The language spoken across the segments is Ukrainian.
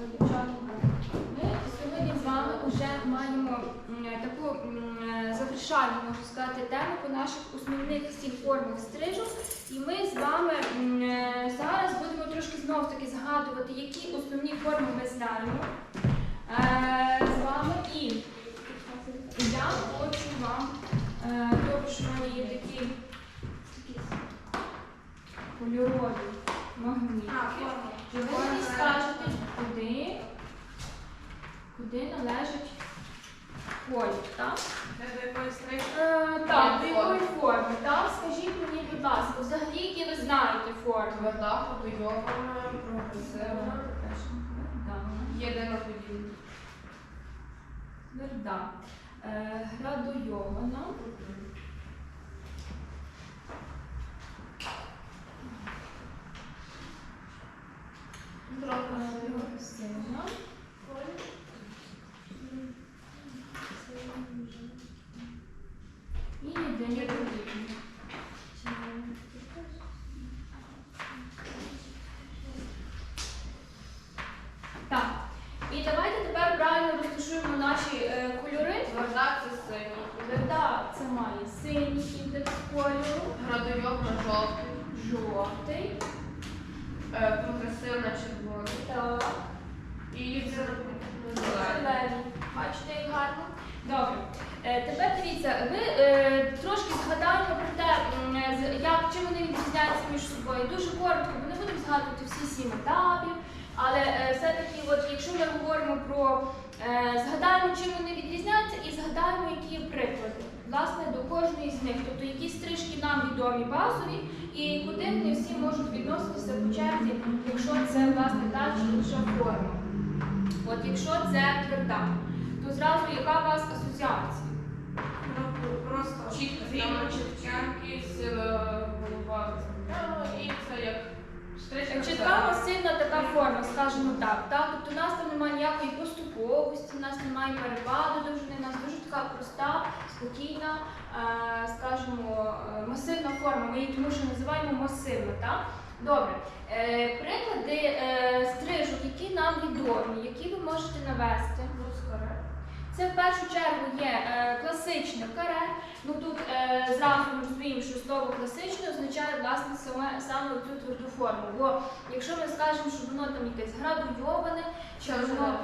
Дівчатка. Ми сьогодні з вами вже маємо таку е, завершальну, можна сказати, тему по наших основних всіх формах стрижу. І ми з вами е, зараз будемо трошки знов таки згадувати, які основні форми ми знаємо е, з вами. І я хочу вам, е, в мене є такі такі кольорові магніти. Ви мені скажете, куди, куди належить колір, так? Е, так, до якої форми, так? Скажіть мені, будь ласка, взагалі, які ви знаєте форми? Тверда, ходойована, прогресивна, єдина подібна. Тверда. Е, Градуйована. Е, Прогресивна. І єдині подібні. Так. І давайте тепер правильно розташуємо наші е, кольори. Тверда це синій. Тверда це має синій індекс кольору, Градойовна жовтий. жовтий, Е, Прогресивна червоний. так, І єдина зелений. Бачите, як гарно? Добре. Е, тепер дивіться, ви е, трошки згадаємо про те, м, е, з- як чим вони відрізняються між собою. Дуже коротко, бо не будемо згадувати всі сім етапів. Але е, все-таки, от, якщо ми говоримо про е, згадаємо, чим вони відрізняються, і згадаємо, які є приклади власне до кожної з них. Тобто які стрижки нам відомі базові, і куди вони всі можуть відноситися по черзі, якщо це власне та чи інша форма. От якщо це тверда, то зразу яка у вас асоціація? Просто Чітко, там сила голова і це як стрижка. Чітка масивна така форма, скажімо так. так? Тобто у нас там немає ніякої поступовості, у нас немає перепаду довжини, у нас дуже така проста, спокійна, е, скажімо, е, масивна форма. Ми її тому що називаємо масивна. Так? Добре. Е, приклади стрижок, які нам відомі, які ви можете навести. Це в першу чергу є е, класичне каре. Ну тут е, зразу ми розуміємо, що слово класичне означає власне саме саме цю тверду форму. Бо якщо ми скажемо, що воно там якесь градуйоване, чи воно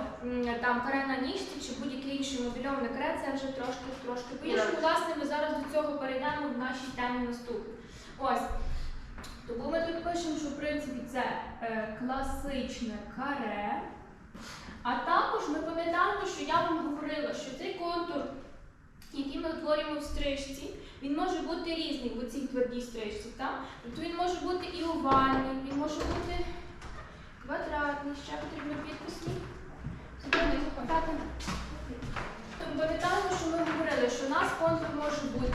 там каре на ніжці, чи будь-яке інше модельоване каре, це вже трошки трошки по-іншому. Власне, ми зараз до цього перейдемо в нашій темі наступній. Ось. Тому ми тут пишемо, що в принципі це е, класичне каре. А також ми пам'ятаємо, що я вам говорила, що цей контур, який ми утворюємо в стрижці, він може бути різний в цій твердій стрижці. Тобто він може бути і овальний, він може бути квадратний, ще потрібно підписні. Тобто Пам'ятаємо, що ми говорили, що у нас контур може бути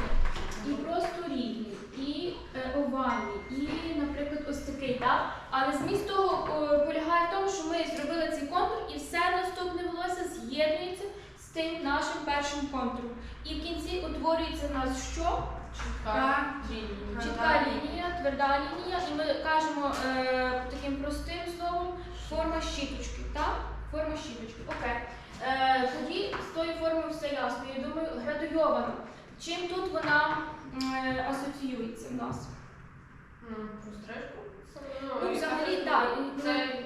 і просто рівний, і е, овальний, і, наприклад, ось такий. Так? Але зміст того е, полягає в тому, що ми зробили цей контур і все наступне волосся з'єднується з тим нашим першим контуром. І в кінці утворюється в нас що? Чітка лінія. Чітка лінія, тверда лінія, і ми кажемо е, таким простим словом форма щіточки. Так? Форма щіточки. Окей. Е, тоді з тою формою все ясно. Я думаю, градуйована. Чим тут вона асоціюється в нас? Про стрижку? Ну, взагалі, так. Це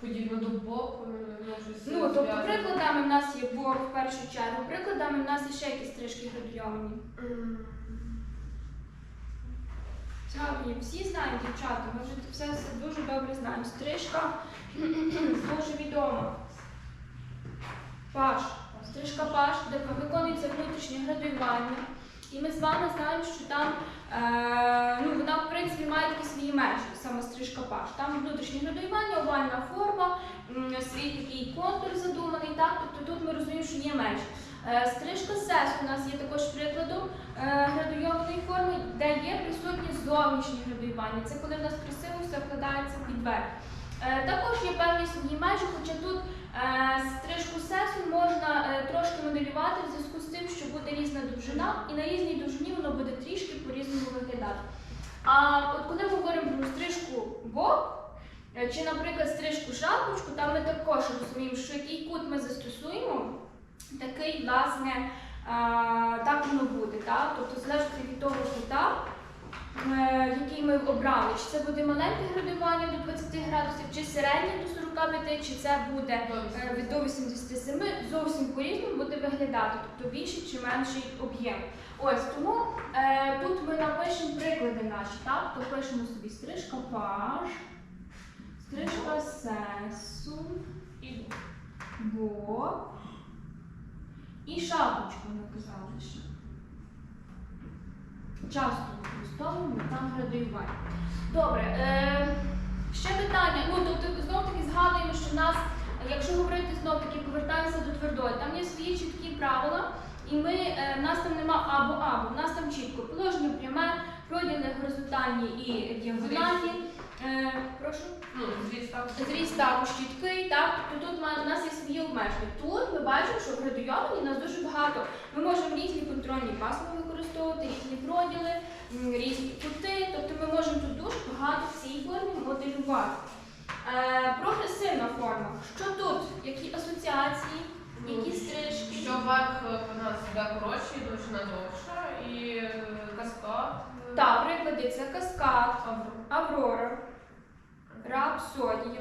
подібно до боку, ну, Ну, тобто прикладами в нас є бор в першу чергу, прикладами в нас є ще якісь стрижки градуйовані. М, всі знають дівчата, ми вже все, все дуже добре знаємо. Стрижка дуже відома. Паш. Стрижка паш, де виконується внутрішнє градуювання. І ми з вами знаємо, що там е, ну, вона в принципі має такі свої межі, саме стрижка паш. Там внутрішнє градуювання, овальна форма, свій такий контур задуманий. Так? Тобто тут ми розуміємо, що є межі. Е, Стрижка сес у нас є також прикладом е, градуйованої форми, де є присутнє зовнішнє градуювання. Це коли в нас красиво все вкладається під верх. Е, Також є певні свої межі, хоча тут стрижку сесу можна е, трошки моделювати в зв'язку з тим, що буде різна довжина, і на різній довжині воно буде трішки по-різному виглядати. А от коли ми говоримо про стрижку бок, Е, Чи, наприклад, стрижку шапочку, там ми також розуміємо, що який кут ми застосуємо, такий, власне, е, так воно буде. Так? Тобто залежить від того кута, е, який ми обрали. Чи це буде маленьке градування до 20 градусів, чи середнє до 45, чи це буде е, від до 87, зовсім по-різному буде виглядати, тобто більший чи менший об'єм. Ось тому е, тут ми напишемо приклади наші, так? То пишемо собі стрижка паш, стрижка сесу, І бо і шапочку наказали ще. Часто використовуємо там градуювання. Добре, е, ще питання. Ну, тобто, знов таки згадуємо, що в нас, якщо говорити знов таки, повертаємося до твердої, там є свої чіткі правила, і ми, е, в нас там нема або-або, в нас там чітко положення пряме, проділи горизонтальні і діагональні. Е, прошу. ну, зріз так. Зріст також чіткий, так? Тобто тут у нас є свої обмеження. Тут ми бачимо, що в градуйовані у нас дуже багато. Ми можемо різні контрольні пасми використовувати, різні проділи, різні кути. Тобто ми можемо тут дуже багато в цій формі моделювати. Е, прогресивна форма. Що тут? Які асоціації, які стрижки? Що верх е, у нас йде коротший, довжина довша і е, каскад. Так, приклади це каскад, аврора, рапсодія.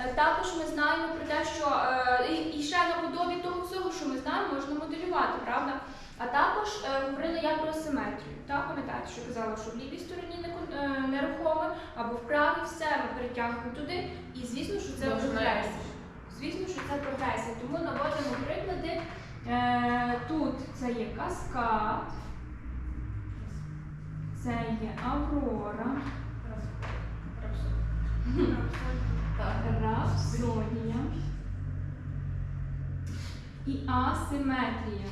Е, Також ми знаємо про те, що е, і, ще наподобі того всього, що ми знаємо, можна моделювати, правда? А також е, говорили я про симетрію. Так, пам'ятаєте, що казала, що в лівій стороні не нерухоме, або в правій все ми перетягуємо туди. І звісно, що це прогресія. Звісно, що це прогресія. Тому наводимо приклади. Тут це є каскад, це є аврора, Так. рапсодія і асиметрія.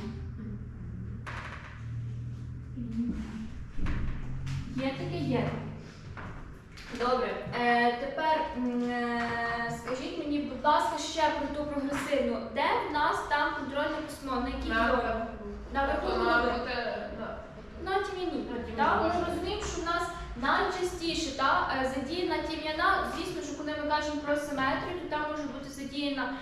Є таке, є. Добре. Е, тепер е, скажіть мені, будь ласка, ще про ту прогресивну. Де в нас там контрольне письмо? На якій На верху. Тобто на- На тім'яні. На тім'яні, Та ми розуміємо, що в нас найчастіше та, е, задіяна тім'яна. Звісно, що коли ми кажемо про симетрію, то там може бути задіяна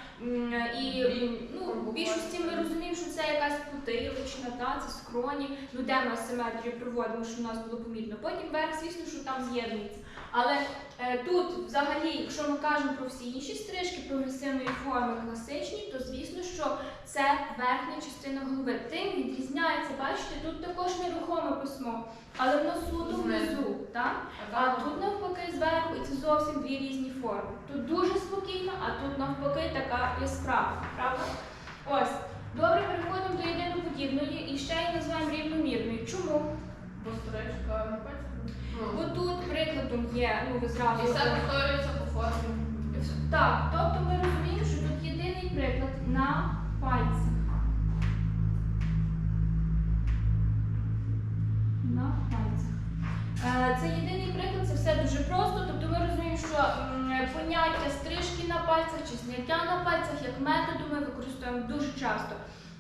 і ну, в більшості ми розуміємо, що це якась потилична, та, це скроні. Ну, де ми симетрію проводимо, що в нас було помітно. Потім верх, звісно, що там з'єднується. Але е, тут, взагалі, якщо ми кажемо про всі інші стрижки прогресивної форми класичні, то звісно, що це верхня частина голови. Тим відрізняється, бачите, тут також нерухоме письмо, але воно суто внизу. Так? А тут навпаки зверху, і це зовсім дві різні форми. Тут дуже спокійно, а тут навпаки така яскрава. Правда? Ось. Добре, переходимо до єдиноподібної і ще її називаємо рівномірною. Чому? бо стрижка. Бо тут прикладом є, ну ви зразу. І все повторюється по формі. Так, тобто ми розуміємо, що тут єдиний приклад на пальцях. На пальцях. Е, Це єдиний приклад, це все дуже просто. Тобто ми розуміємо, що поняття стрижки на пальцях чи зняття на пальцях як методу ми використовуємо дуже часто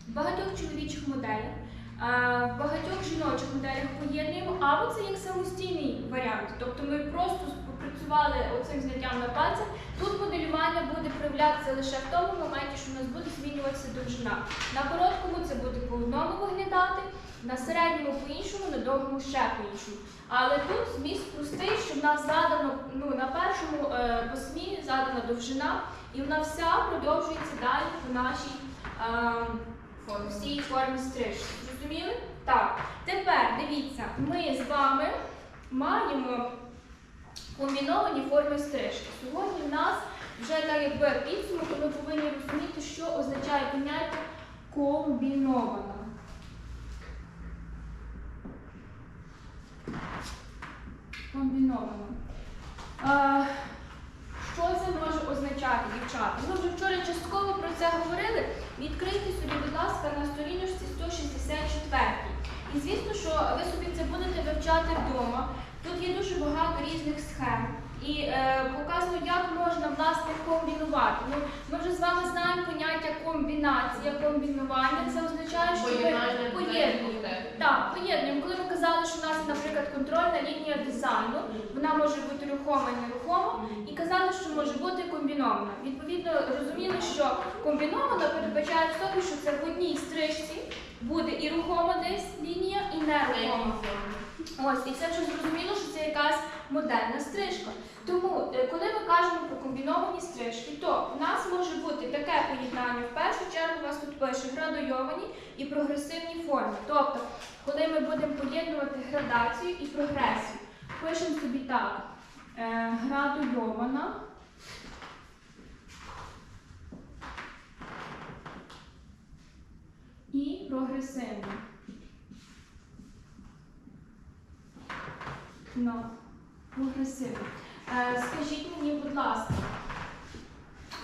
в багатьох чоловічих моделях. В багатьох жіночих моделях поєднуємо, або це як самостійний варіант. Тобто ми просто попрацювали оцим зняттям на пальцях. Тут моделювання буде проявлятися лише в тому моменті, що у нас буде змінюватися довжина. На короткому це буде по одному виглядати, на середньому по іншому, на довгому ще по іншому. Але тут зміст простий, що в нас задано ну, на першому е, письмі задана довжина, і вона вся продовжується далі по нашій е, всій формі стрижки. Зрозуміли? Так. Тепер дивіться, ми з вами маємо комбіновані форми стрижки. Сьогодні в нас вже так якби підсумок, ми повинні розуміти, що означає поняття комбінована. Комбінована. Що це може означати, дівчата? Ми вже вчора частково про це говорили. Відкрийте собі, будь ласка, на сторіночці 164. І звісно, що ви собі це будете вивчати вдома. Тут є дуже багато різних схем. і е, показую, як можна власне комбінувати. Ну, ми вже з вами знаємо поняття комбінація, комбінування. Це означає, що ми поєднуємо. дітей. Так, поєднуємо. Коли ми казали, що у нас, наприклад, контрольна лінія дизайну, вона може бути рухома нерухома, і казали, що може бути комбінована. Відповідно, розуміли, що комбінована передбачає в собі, що це в одній стрижці буде і рухома десь лінія, і нерухома. Ось, і це вже зрозуміло, що це якась модельна стрижка. Тому, е, коли ми кажемо про комбіновані стрижки, то у нас може бути таке поєднання. В першу чергу у вас тут пише градуйовані і прогресивні форми. Тобто, коли ми будемо поєднувати градацію і прогресію, пишемо собі так: е, градуйована. І прогресивна. Ну, прогресивно. Е, скажіть мені, будь ласка,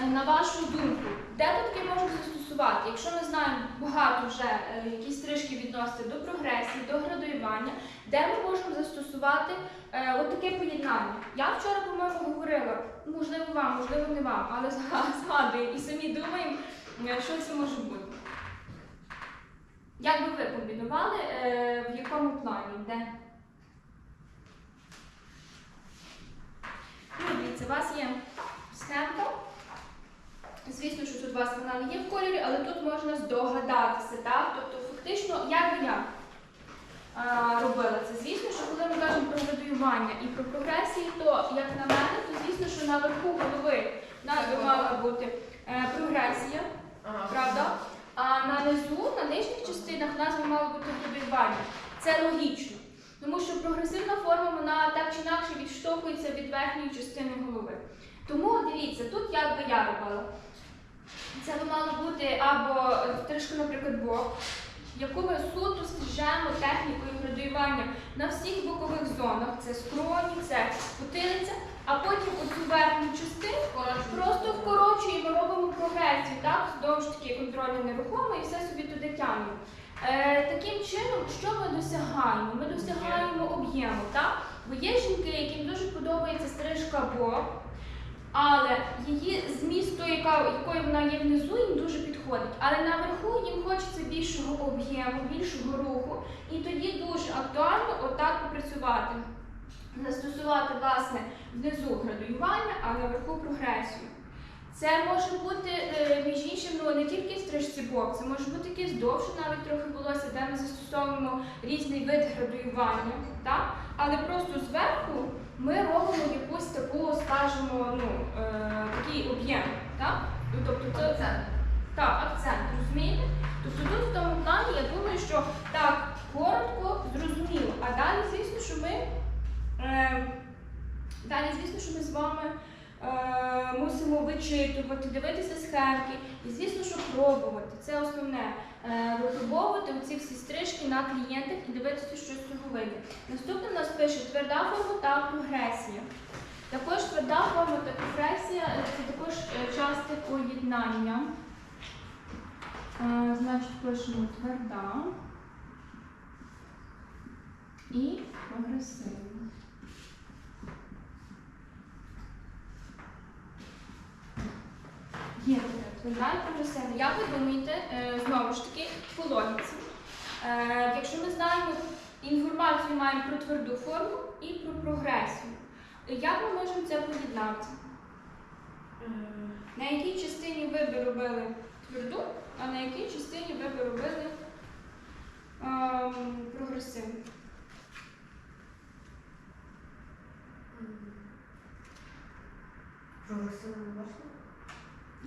на вашу думку, де таке можна застосувати? Якщо ми знаємо багато вже е, які стрижки відносити до прогресії, до градуювання, де ми можемо застосувати е, от таке поєднання? Я вчора, по-моєму, говорила, можливо, вам, можливо, не вам, але зга- згадую і самі думаємо, е, що це може бути. Як би ви комбінували, е, в якому плані? Де? Ну, дивіться, у вас є схемка. Звісно, що тут у вас вона не є в кольорі, але тут можна здогадатися, так? Тобто, фактично, як би я а, робила це? Звісно, що коли ми кажемо про градуювання і про прогресії, то, як на мене, то звісно, що наверху голови мала бути е, прогресія, Ага. правда? А на низу, на нижніх частинах, нас мало бути градуювання. Це логічно. Тому що прогресивна форма вона так чи інакше відштовхується від верхньої частини голови. Тому дивіться, тут як би я робила. Це би мало бути або е, стрижка, наприклад, бок, яку ми суто стрижемо технікою градуювання на всіх бокових зонах. Це скроні, це потилиця, а потім оцю верхню частину Коротше, Просто вкорочуємо, робимо прогресію, так? Знову ж таки, контрольне нерухоме і все собі туди тягнемо. Е, таким чином, що ми досягаємо? Ми досягаємо об'єму, так? Бо є жінки, яким дуже подобається стрижка боб, але її зміст якою вона є внизу, їм дуже підходить. Але наверху їм хочеться більшого об'єму, більшого руху, і тоді дуже актуально отак попрацювати. Застосувати, власне, внизу градуювання, а наверху прогресію. Це може бути, е, між іншим, ну не тільки стрижці бок, це може бути якесь довше навіть трохи волосся, де ми застосовуємо різний вид градуювання, так? але просто зверху ми робимо якусь таку, скажімо, ну, е, такий об'єм. Так? Ну, тобто це, так, акцент, розумієте? Тобто тут в тому плані я думаю, що так коротко, зрозуміло. А далі, звісно, що ми е, далі, звісно, що ми з вами е, мусимо вичитувати, дивитися схемки і, звісно, що пробувати. Це основне. Е, випробовувати ці всі стрижки на клієнтах і дивитися, що з цього вийде. Наступне в нас пише тверда форма та прогресія. Також тверда форма та прогресія це також е, часте поєднання. Е, Значить, пишемо тверда і прогресивна. Є і прогресивна. Як ви думаєте, е, знову ж таки, по логіці, е, якщо ми знаємо інформацію маємо про тверду форму і про прогресію, як ми можемо це поєднати? Е, На якій частині ви би робили тверду, а на якій частині ви би робили ем, прогресивну? Прогресивно можна?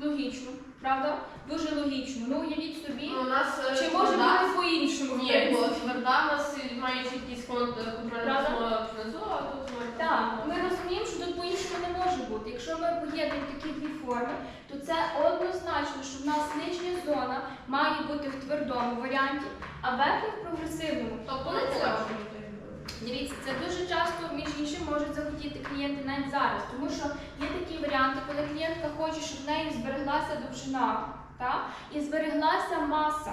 Логічно, правда? Дуже логічно. Ну уявіть собі, Ну, у нас е, чи може тверда- бути по-іншому? в Ні, принципі? бо тверда у нас має чіткість контрольна Правда? внизу, а тут ми Так, ми розуміємо, що тут по-іншому не може бути. Якщо ми поєднуємо такі дві форми, то це однозначно, що в нас нижня зона має бути в твердому варіанті, а верхня в прогресивному. Тобто не це? Дивіться, це дуже часто, між іншим, можуть захотіти клієнти навіть зараз, тому що є такі варіанти, коли клієнтка хоче, щоб в неї збереглася довжина і збереглася маса.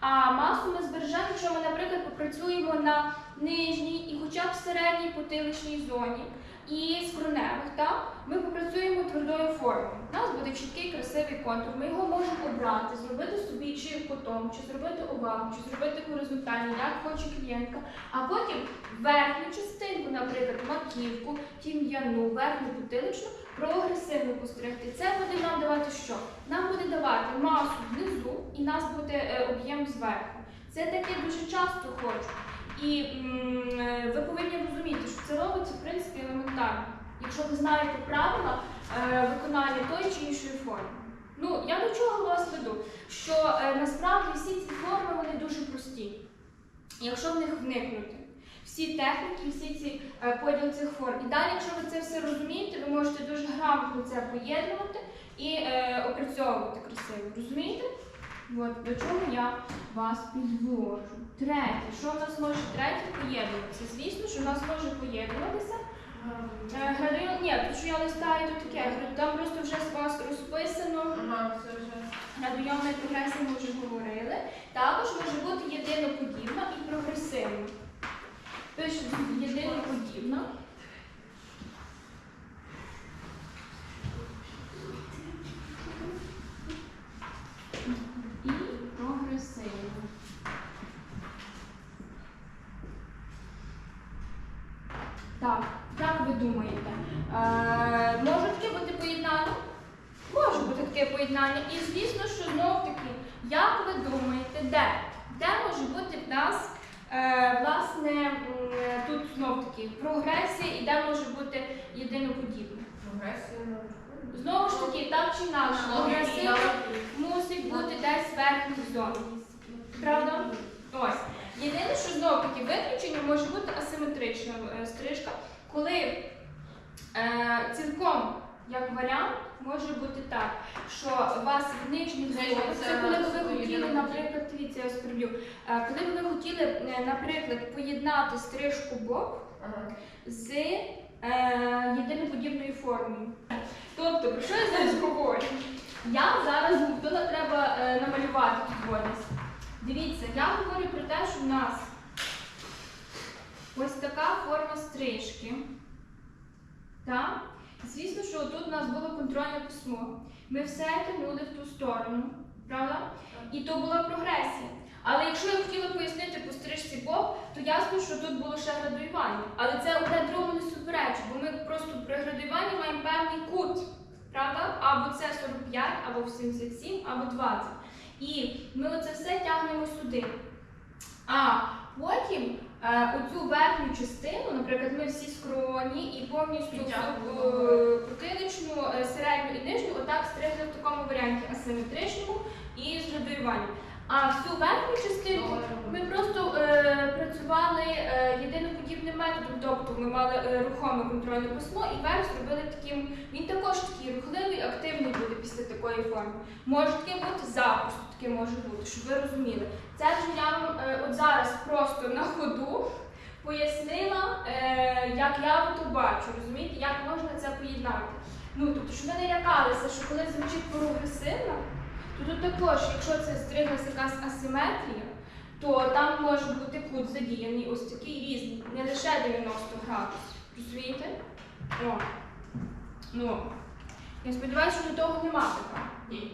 А масу ми збережемо, якщо ми, наприклад, попрацюємо на нижній і хоча б середній потиличній зоні. І скроневих, так? Ми попрацюємо твердою формою. У нас буде чіткий красивий контур. Ми його можемо обрати, зробити собі чи кутом, чи зробити овалом, чи зробити горизонтально, як хоче клієнтка. А потім верхню частинку, наприклад, маківку, тім'яну, верхню потиличну, прогресивно постригти. Це буде нам давати що? Нам буде давати масу внизу і нас буде е, об'єм зверху. Це таке дуже часто хочу. І е, ви повинні розуміти, що це робиться в принципі елементарно. Якщо ви знаєте правила е, виконання тої чи іншої форми. Ну, я до чого вас веду? Що е, насправді всі ці форми вони дуже прості. Якщо в них вникнути. Всі техніки, всі ці поділ цих форм. І далі, якщо ви це все розумієте, ви можете дуже грамотно це поєднувати і опрацьовувати красиво. Розумієте? От до чого я вас підвожу. Третє, що в нас може третє поєднуватися? Звісно, що в нас може поєднуватися. Е, ні, тому що я листаю, то таке. Там просто вже з вас розписано. Вже. Градіонної прогресії ми вже говорили. Також може бути єдиноподібна і прогресивна. Пишуть єдиноподібна. І прогресивна. Так, як ви думаєте? Е, може таке бути поєднання? Може бути таке поєднання. І звісно, що знов таки, як ви думаєте, де? Де може бути в нас е, власне тут знов таки прогресія і де може бути єдиноподібне? Прогресія Знову ж таки, так чи інакше, прогресивно мусить бути десь в верхній зоні. Правда? Ось. Єдине, що знову таки виключення може бути асиметрична е, стрижка, коли е, цілком як варіант може бути так, що у вас в нижніх Нижніх зонах, це коли ви хотіли, наприклад, дивіться, я сперблю, е, коли ви хотіли, е, наприклад, поєднати стрижку бок Ага. з е, єдиноподібною формою. Тобто, про що я зараз говорю? Я зараз ну, треба намалювати тут водись. Дивіться, я говорю про те, що в нас ось така форма стрижки. Так? Звісно, що тут у нас було контрольне письмо. Ми все тягнули в ту сторону, правда? І то була прогресія. Але якщо я хотіла пояснити по стрижці Боб, то ясно, що тут було ще градуювання. Але це одне другому не суперечить, бо ми просто при градуюванні маємо певний кут. Правда? Або це 45, або 77, або 20. І ми оце все тягнемо сюди. А потім е, оцю верхню частину, наприклад, ми всі скроні і повністю е, е, середню і нижню, отак стригли в такому варіанті асиметричному і з градуюванням. А всю верхню частину ми просто е, працювали е, методом, тобто ми мали е, рухоме контрольне письмо і верх зробили таким. Він також такий рухливий, активний буде після такої форми. Може таке бути запросто, таке може бути, щоб ви розуміли. Це вже я вам е, от зараз просто на ходу пояснила, е, як я то бачу, розумієте, як можна це поєднати. Ну, тобто, щоб ви не лякалися, що коли звучить прогресивно, то тут також, якщо це стриглася якась асиметрія, то там може бути кут задіяний ось такий різний, не лише 90 градусів. Розумієте? О. Ну, я сподіваюся, що до того нема така. Ні.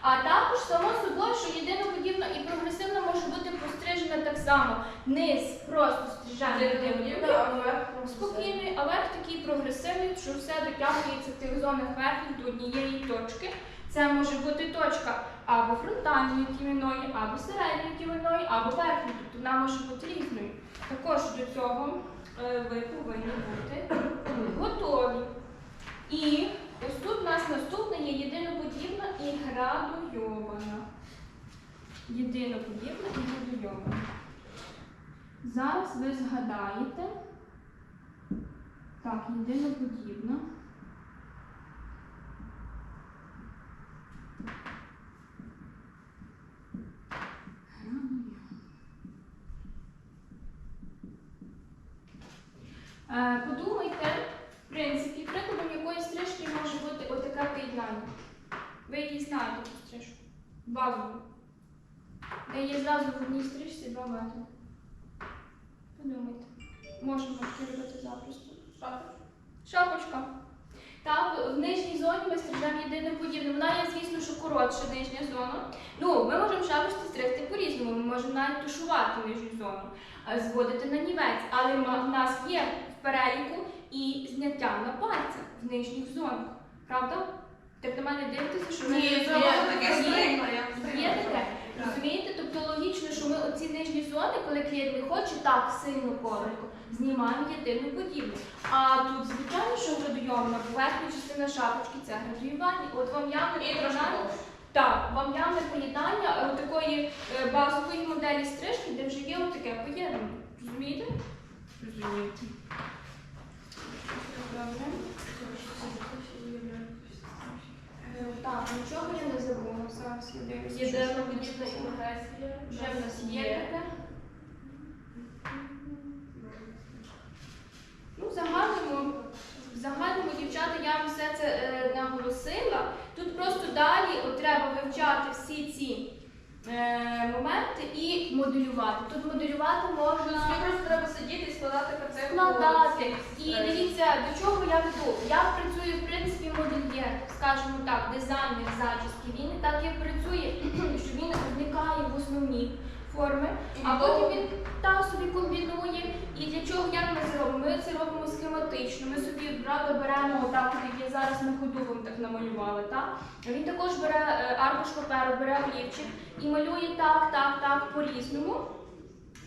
А також само собою, що єдиноподібна і прогресивна може бути пострижена так само. Низ просто стрижаємо єдиноподібно. Спокійний, а верх такий прогресивний, що все дотягується в тих зонах верхніх до однієї точки. Це може бути точка або фронтальної кіміної, або середньої кіміної, або верхньої. Тобто вона може бути різною. Також до цього е, ви повинні бути готові. І ось тут у нас наступне є єдиноподібна і градуйована. Єдиноподібна і градуйована. Зараз ви згадаєте. Так, єдиноподібна. Е, Подумайте, в принципі, прикладом якої стрижки може бути отаке поєднання. Ви її знаєте, цю стрижку. Базову. Де є зразу в одній стрижці два метри. Подумайте. Можемо робити запросто. Шапочка. Так, в нижній зоні ми стрижемо єдине подібне. Вона є, звісно, що коротша нижня зона. Ну, ми можемо шапочці стригти по-різному. Ми можемо навіть тушувати нижню зону, зводити на нівець. Але в нас є переліку і зняття на пальцях в нижніх зонах. Правда? Так на мене дивитеся, що таке Є. таке? Розумієте? Тобто логічно, що ми оці нижні зони, коли клієнт не хоче так сильно коротко, знімаємо єдину подібну. А тут, звичайно, що градуйована поверхня частина шапочки це градуювання. От вам явне поєднання. Так, вам явне поєднання е, такої е, базової моделі стрижки, де вже є отаке поєднання. Розумієте? Розумієте. Так, нічого я не забула. Зараз я дивлюся. що написано. імпресія. Вже в нас є таке. Ну, загальному, загальному, дівчата, я вам все це е, наголосила. Тут просто далі от, треба вивчати всі ці моменти і моделювати. Тут моделювати можна. Просто треба сидіти і складати концепт. Складати. І дивіться, до чого я веду. Я працюю, в принципі, модельєр, скажімо так, дизайнер зачіски. Він так і працює, що він вникає в основні форми, а потім він та собі комбінує. І для чого як ми це робимо? Ми це робимо схематично. Ми собі правда беремо отак, як я зараз на ходу вам так намалювала. Так? Він також бере е, аркуш паперу, бере олівчик і малює так, так, так по-різному.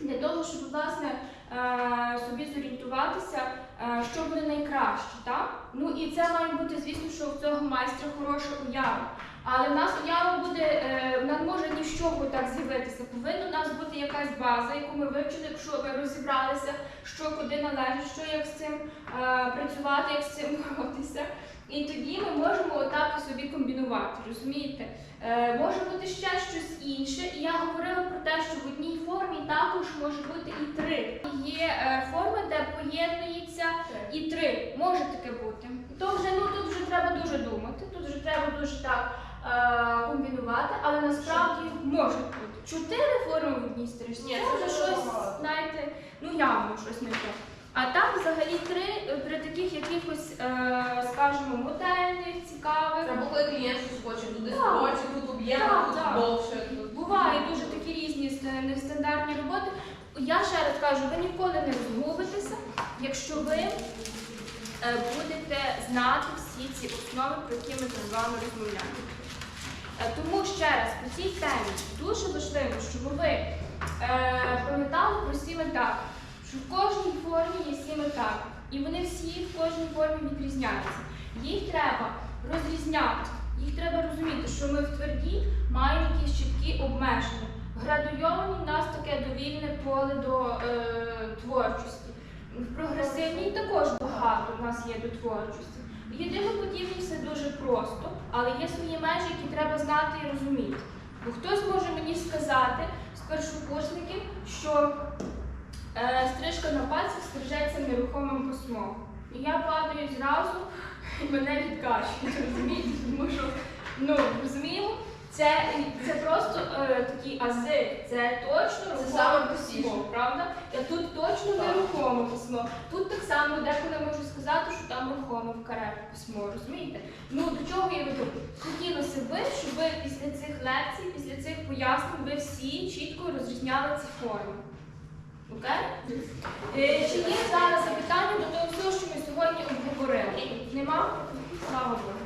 Для того, щоб власне е, собі зорієнтуватися, е, що буде найкраще. Так? Ну і це має бути, звісно, що у цього майстра хороша уява. Але в нас уява буде, е, не може ні з чого так з'явитися. Повинна у нас бути якась база, яку ми вивчили, якщо ми розібралися, що куди належить, що як з цим е, працювати, як з цим боротися. І тоді ми можемо отак собі комбінувати, розумієте? Е, може бути ще щось інше, і я говорила про те, що в одній формі також може бути і три. Є е, форми, де поєднується і три. Може таке бути. То вже ну тут вже треба дуже думати, тут вже треба дуже так комбінувати, але насправді може бути. Чотири форми в одній стрижці. Ні, Це вже щось, знаєте, ну явно щось не те. А там взагалі три е, при таких якихось, е, скажімо, модельних, цікавих. Або коли клієнт щось хоче, туди Так. тут об'єм, Так, тут так. довше. тут- Бувають дуже такі різні ст- нестандартні роботи. Я ще раз кажу, ви ніколи не розгубитеся, якщо ви е, будете знати всі ці основи, про які ми з вами розмовляємо. Е, Тому ще раз по цій темі дуже важливо, щоб ви е, пам'ятали про сім етапів, що в кожній формі є сім етапів, і вони всі в кожній формі відрізняються. Їх треба розрізняти. Їх треба розуміти, що ми в твердій маємо якісь чіткі обмеження. В градуйованій в нас таке довільне поле до е, творчості. В прогресивній також багато в нас є до творчості. Єдиноподібній все дуже просто, але є свої межі, які треба знати і розуміти. Бо хтось може мені сказати з першокурсників, що е, стрижка на пальцях стрижеться нерухомим письмом. І я падаю зразу і мене відкачують, розумієте? Тому що, ну, розуміємо, це, це просто е, такі ази, це точно рухоме письмо, правда? А тут точно Так. нерухоме письмо. Тут так само деколи можу сказати, що там рухоме в каре письмо, розумієте? Ну до чого я веду? Хотілося би, щоб ви після цих лекцій, після цих пояснень, ви всі чітко розрізняли ці форми. Окей? Е, чи є зараз запитання до того всього, що ми сьогодні обговорили? Нема? Слава Богу.